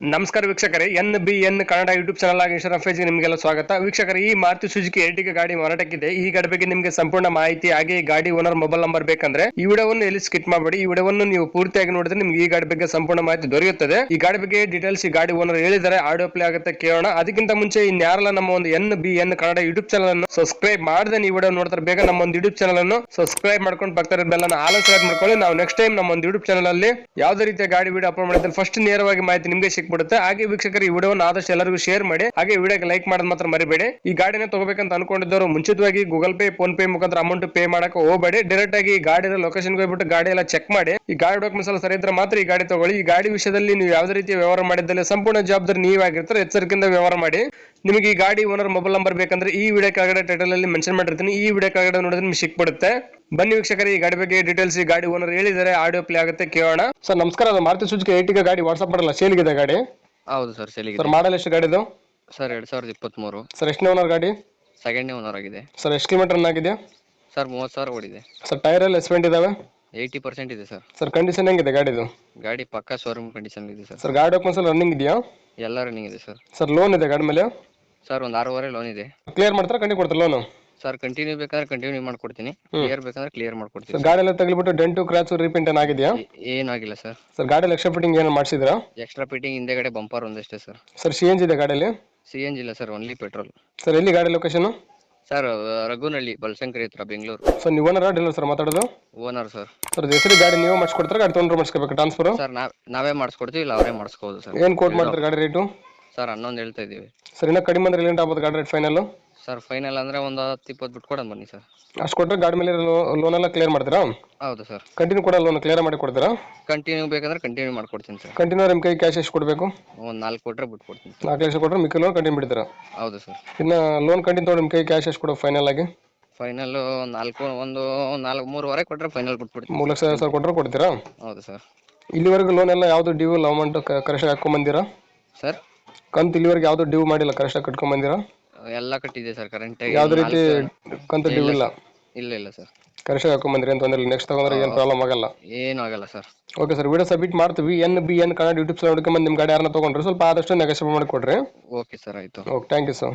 ನಮಸ್ಕಾರ ವೀಕ್ಷಕರೇ, N B N Kannada YouTube channel ಆಗಿ ಫೇಜ್ಗೆ ನಿಮಗೆಲ್ಲ ಸ್ವಾಗತ. ವೀಕ್ಷಕರೇ, ಈ ಮಾರುತಿ ಸುಜುಕಿ ಏಟಿಗೆ ಗಾಡಿ ಮಾರಾಟಕ್ಕಿದೆ. ಈ ಗಾಡಿ ಬಗ್ಗೆ ನಿಮಗೆ ಸಂಪೂರ್ಣ ಮಾಹಿತಿ, ಹಾಗೆ ಈ ಗಾಡಿ ಓನರ್ ಮೊಬೈಲ್ ನಂಬರ್ ಬೇಕಂದ್ರೆ ಈ ವಿಡಿಯೋವನ್ನು ಎಲ್ಲಿ ಸ್ಕಿಟ್ ಮಾಡಬೇಡಿ. ಈ ವಿಡಿಯೋವನ್ನು ನೀವು ಪೂರ್ತಿಯಾಗಿ ನೋಡಿದ್ರೆ ನಿಮ್ಗೆ ಈ ಗಾಡಿ ಬಗ್ಗೆ ಸಂಪೂರ್ಣ ಮಾಹಿತಿ ದೊರೆಯುತ್ತದೆ. ಈ ಗಾಡಿ ಬಗ್ಗೆ ಡೀಟೇಲ್ಸ್ ಈ ಗಾಡಿ ಓನರ್ ಹೇಳಿದರೆ ಆಡಿಯೋ ಪ್ಲೇ ಆಗುತ್ತೆ, ಕೇಳೋಣ. ಅದಕ್ಕಿಂತ ಮುಂಚೆ ಇನ್ಯಾರಲ್ಲ ನಮ್ಮ ಒಂದು N B N Kannada YouTube channel ಅನ್ನು ಸಬ್ಸ್ಕ್ರೈಬ್ ಮಾಡದೆ ಈ ವಿಡಿಯೋ ನೋಡ್ತಾರೆ, ಬೇಗ ನಮ್ಮ ಒಂದು ಯೂಟ್ಯೂಬ್ ಚಾನಲ್ ಅನ್ನು ಸಬ್ಸ್ಕ್ರೈಬ್ ಮಾಡ್ಕೊಂಡು ಬರ್ತಾರೆ ಬೆಲ್ಲ ಆಲೋಚನೆ ಮಾಡ್ಕೊಳ್ಳಿ. ನಾವು ನೆಕ್ಸ್ಟ್ ಟೈಮ್ ನಮ್ಮ ಒಂದು ಯೂಟ್ಯೂಬ್ ಚಾನಲ್ ಅಲ್ಲಿ ಯಾವುದೇ ರೀತಿಯ ಗಾಡಿ ವಿಡಿಯೋ ಅಪ್ಲೋಡ್ ಮಾಡಿದ್ರೆ ಫಸ್ಟ್ ನೇರವಾಗಿ ಮಾಹಿತಿ ನಿಮಗೆ ಸಿಕ್ಬಿಡುತ್ತೆ ಹಾಗೆ ವೀಕ್ಷಕರು, ಈ ವಿಡಿಯೋನ ಆದಷ್ಟು ಎಲ್ಲರಿಗೂ ಶೇರ್ ಮಾಡಿ, ಹಾಗೆ ವಿಡಿಯೋಗೆ ಲೈಕ್ ಮಾಡೋದು ಮಾತ್ರ ಮರಿಬೇಡಿ. ಈ ಗಾಡಿನ ತಗೋಬೇಕಂತ ಅನ್ಕೊಂಡಿದ್ದವರು ಮುಂಚಿತವಾಗಿ ಗೂಗಲ್ ಪೇ ಫೋನ್ ಪೇ ಮುಖಾಂತರ ಅಮೌಂಟ್ ಪೇ ಮಾಡಕ್ಕೆ ಹೋಗಬೇಡಿ. ಡೈರೆಕ್ಟ್ ಆಗಿ ಈ ಗಾಡಿನ ಲೊಕೇಶನ್ ಹೋಗ್ಬಿಟ್ಟು ಗಾಡಿ ಎಲ್ಲ ಚೆಕ್ ಮಾಡಿ. ಈ ಗಾಡಿ ಡಾಕ್ಯುಮೆಂಟ್ಸ್ ಎಲ್ಲ ಸರಿ ಇದ್ರೆ ಮಾತ್ರ ಈ ಗಾಡಿ ತಗೊಳ್ಳಿ. ಈ ಗಾಡಿ ವಿಷಯದಲ್ಲಿ ನೀವು ಯಾವುದೇ ರೀತಿಯ ವ್ಯವಹಾರ ಮಾಡಿದ್ದಲ್ಲಿ ಸಂಪೂರ್ಣ ಜವಾಬ್ದಾರಿ ನೀವಾಗಿರ್ತಾರೆ ಎಚ್ಚರಿಕೆಯಿಂದ ವ್ಯವಹಾರ ಮಾಡಿ. ನಿಮಗೆ ಈ ಗಾಡಿ ಓನರ್ ಮೊಬೈಲ್ ನಂಬರ್ ಬೇಕಂದ್ರೆ ಈ ವಿಡಿಯೋ ಕೆಳಗಡೆ ಟೈಟಲ್ ಅಲ್ಲಿ ಮೆನ್ಷನ್ ಮಾಡಿರ್ತೀನಿ. ಈ ವಿಡಿಯೋ ಕೆಳಗಡೆ ನೋಡಿದ್ರೆ ನಿಮ್ಗೆ ಸಿಕ್ಬಿಡುತ್ತೆ ಬನ್ನಿ ವೀಕ್ಷಕರೇ ಈ ಗಾಡಿ ಬಗ್ಗೆ ಡೀಟೇಲ್ಸ್ ಈ ಗಾಡಿ ಓನರ್ ಹೇಳಿದ್ದಾರೆ. ಆಡಿಯೋ ಪ್ಲೇ ಆಗುತ್ತೆ ಕೇಳೋಣ. ಸರ್ ನಮಸ್ಕಾರ ಅದು ಮಾರುತಿ ಸುಜುಕಿ ಏಟಿಗೆ ಗಾಡಿ ವಾಟ್ಸ್ಆಪ್ ಮಾಡಲ್ಲ ಇದೆ ಗಾಡಿ? ಹೌದು ಸರ್ ಸೆಲಿಗಿದೆ ಸರ್ ಮಾಡಲ್ ಎಷ್ಟು ಗಾಡಿದು ಸರ್ ಎರಡು ಸಾವಿರದ ಇಪ್ಪತ್ತ್ಮೂರು ಸರ್ ಎಷ್ಟನೇ ಓನರ್ ಗಾಡಿ? ಸೆಕೆಂಡ್ನೇ ಓನರ್ ಆಗಿದೆ. ಸರ್ ಎಷ್ಟು ಕಿಲೋಮೀಟರ್ ರನ್ ಆಗಿದೆ? ಸರ್ ಮೂವತ್ತು ಸಾವಿರ ಓಡಿದೆ. ಸರ್ ಟೈರ್ ಎಲ್ಲ ಎಸ್ಪೆಂಟ್ ಇದಾವೆ? ಏಯ್ಟಿ ಪರ್ಸೆಂಟ್ ಇದೆ ಸರ್. ಸರ್ ಕಂಡೀಷನ್ ಹೆಂಗಿದೆ ಗಾಡಿದು? ಗಾಡಿ ಪಕ್ಕಾ ಶೋರೂಮ್ ಕಂಡೀಷನ್ ಇದೆ ಸರ್. ಸರ್ ಗಾಡಿ ಓಪನ್ ಸರ್ ರನ್ನಿಂಗ್ ಇದೆಯಾ? ಎಲ್ಲ ರನ್ನಿಂಗ್ ಇದೆ ಸರ್. ಸರ್ ಲೋನ್ ಇದೆ ಗಾಡಿ ಮೇಲೆ? ಸರ್ ಒಂದು ಆರೂವರೆ ಲೋನ್ ಇದೆ. ಕ್ಲಿಯರ್ ಮಾಡ್ತಾರೆ? ಕಂಡಿ ಕೊಡ್ತಾರೆ ಲೋನು ಸರ್ ಕಂಟಿನ್ಯೂ ಬೇಕಾದ್ರೆ ಕಂಟಿನ್ಯೂ ಮಾಡ್ಕೊಡ್ತೀನಿ. ಕ್ಲಿಯರ್ ಬೇಕಂದ್ರೆ ಕ್ಲಿಯರ್ ಮಾಡ್ಕೊಡ್ತೀನಿ ಸರ್ ಗಾಡಿ ಎಲ್ಲ ತಗಲಿಬಿಟ್ಟು ಡೆಂಟು ಕ್ರಾಚು ರೀಪೇಂಟ್ ಏನಾಗಿದೆಯಾ ಏನಾಗಿಲ್ಲ ಏನೂ ಸರ್ ಸರ್ ಗಾಡಿ ಎಕ್ಸ್ಟ್ರಾ ಫಿಟ್ಟಿಂಗ್ ಏನು ಮಾಡಿಸಿದ್ರಾ? ಎಕ್ಸ್ಟ್ರಾ ಫಿಟ್ಟಿಂಗ್ ಹಿಂದೆಗಡೆ bumper ಒಂದಷ್ಟೇ sir sir C N G ಇದೆ ಗಾಡಿಯಲ್ಲಿ? ಸಿ ಎನ್ ಜಿ ಇಲ್ಲ ಸರ್ ಓನ್ಲಿ ಪೆಟ್ರೋಲ್ ಸರ್ ಎಲ್ಲಿ ಗಾಡಿ ಲೊಕೇಶನ್ ಸರ್ ರಘುನಳ್ಳಿ ಬಲಶಂಕರಿ ಹತ್ರ ಬೆಂಗಳೂರು. ಸರ್ ನೀವು ಓನರ್ ಡೀಲರ್ ಸರ್ ಮಾತಾಡೋದು? ಓನರ್ ಸರ್ ಸರ್ ಹೆಸರು ಗಾಡಿ ನೀವು ಮಾಡಿಸ್ಕೊಡ್ತಾರೆ? ಗಾಡಿ ತೊಗೊಂಡ್ರೆ ಮಾಡಿಸ್ಕೋಬೇಕು? ಟ್ರಾನ್ಸ್ಫರ್ ಸರ್ ನಾವ್ ನಾವೇ ಮಾಡಿಸ್ಕೊಡ್ತೀವಿ ಇಲ್ಲ ಅವರೇ ಮಾಡಿಸ್ಕೋಬೋದು ಸರ್ ಏನು ಕೋಟ್ ಮಾಡ್ತಾರೆ ಗಾಡಿ ರೇಟು ಸರ್ ಹನ್ನೊಂದು ಹೇಳ್ತಾ ಇದ್ದೀವಿ. ಸರ್ ಇನ್ನೂ ಕಡಿಮೆ ಅಂದ್ರೆ ಎಲ್ಲಿಂದ ಆಗ್ಬೋದು ಗಾಡಿ ರೇಟ್ ಫೈನಲ್ ಸರ್ ಫೈನಲ್ ಅಂದರೆ ಒಂದು ಹತ್ತು ಇಪ್ಪತ್ತು ಬಿಟ್ಟು ಕೊಡೋಣ ಬನ್ನಿ ಸರ್. ಅಷ್ಟು ಕೊಟ್ಟರೆ ಗಾಡಿ ಮೇಲೆ ಲೋನ್ ಎಲ್ಲ ಕ್ಲಿಯರ್ ಮಾಡ್ತೀರಾ? ಹೌದು ಸರ್. ಕಂಟಿನ್ಯೂ ಕೂಡ ಲೋನ್ ಕ್ಲಿಯರ್ ಮಾಡಿ ಕೊಡ್ತೀರಾ? ಕಂಟಿನ್ಯೂ ಬೇಕಂದ್ರೆ ಕಂಟಿನ್ಯೂ ಮಾಡ್ಕೊಡ್ತೀನಿ ಸರ್. ಕಂಟಿನ್ಯೂ ನಿಮ್ಮ ಕೈ ಕ್ಯಾಶ್ ಎಷ್ಟು ಕೊಡಬೇಕು? ಒಂದು ನಾಲ್ಕು ಕೊಟ್ಟರೆ ಬಿಟ್ಕೊಡ್ತೀನಿ ಸರ್. ನಾಲ್ಕು ಲಕ್ಷ ಕೊಟ್ಟರೆ ಮಿಕ್ಕ ಲೋನ್ ಕಂಟಿನ್ಯೂ ಬಿಡ್ತೀರಾ? ಹೌದು ಸರ್. ಇನ್ನು ಲೋನ್ ಕಂಟಿನ್ಯೂ ತೊಗೊಂಡು ನಿಮ್ಮ ಕೈ ಕ್ಯಾಶ್ ಎಷ್ಟು ಕೊಡೋ ಫೈನಲ್ ಆಗಿ? ಫೈನಲ್ ನಾಲ್ಕು ಒಂದು ನಾಲ್ಕು ಮೂರುವರೆ ಕೊಟ್ಟರೆ ಫೈನಲ್ ಬಿಟ್ಬಿಡ್ತೀನಿ ಮೂರು ಲಕ್ಷ ಸಾವಿರ ಕೊಟ್ಟರೆ ಕೊಡ್ತೀರಾ? ಹೌದು ಸರ್. ಇಲ್ಲಿವರೆಗೂ ಲೋನ್ ಎಲ್ಲ ಯಾವುದು ಡ್ಯೂ ಅಮೌಂಟ್ ಕರೆಕ್ಟಾಗಿ ಹಾಕ್ಕೊಂಬಂದಿರಾ ಸರ್ ಕಂತು ಇಲ್ಲಿವರೆಗೆ ಯಾವ್ದು ಡ್ಯೂ ಮಾಡಿಲ್ಲ? ಕರೆಕ್ಟ್ ಕಟ್ಕೊಂಡ್ ಬಂದಿರಾ? ಎಲ್ಲ ಕಟ್ಟಿದೆ ಸರ್ ಕರೆಂಟ್ ಯಾವ್ದು ರೀತಿ ಕಂತು ಡ್ಯೂ ಇಲ್ಲ ಇಲ್ಲ? ಇಲ್ಲ ಸರ್. ಕರೆಕ್ಟಾಗಿ ಹಾಕ್ಕೊಂಬಂದಿರಿ ಅಂತ ಅಂದ್ರೆ ನೆಕ್ಸ್ಟ್ ತಗೊಂಡ್ರೆ ಏನು ಪ್ರಾಬ್ಲಮ್ ಆಗಲ್ಲ? ಏನು ಆಗಲ್ಲ sir. Okay sir video submit ಮಾಡ್ತೀವಿ. N B N Kannada YouTube channel ಬಂದು ನಿಮ್ಮ ಗಾಡಿ ಯಾರನ್ನ ತೊಗೊಂಡ್ರೆ ಸ್ವಲ್ಪ ಆದಷ್ಟು ನೆಗೋಷಿಯೇಟ್ ಮಾಡಿ ಕೊಡ್ರಿ ಓಕೆ ಸರ್ ಆಯ್ತು. Okay thank you sir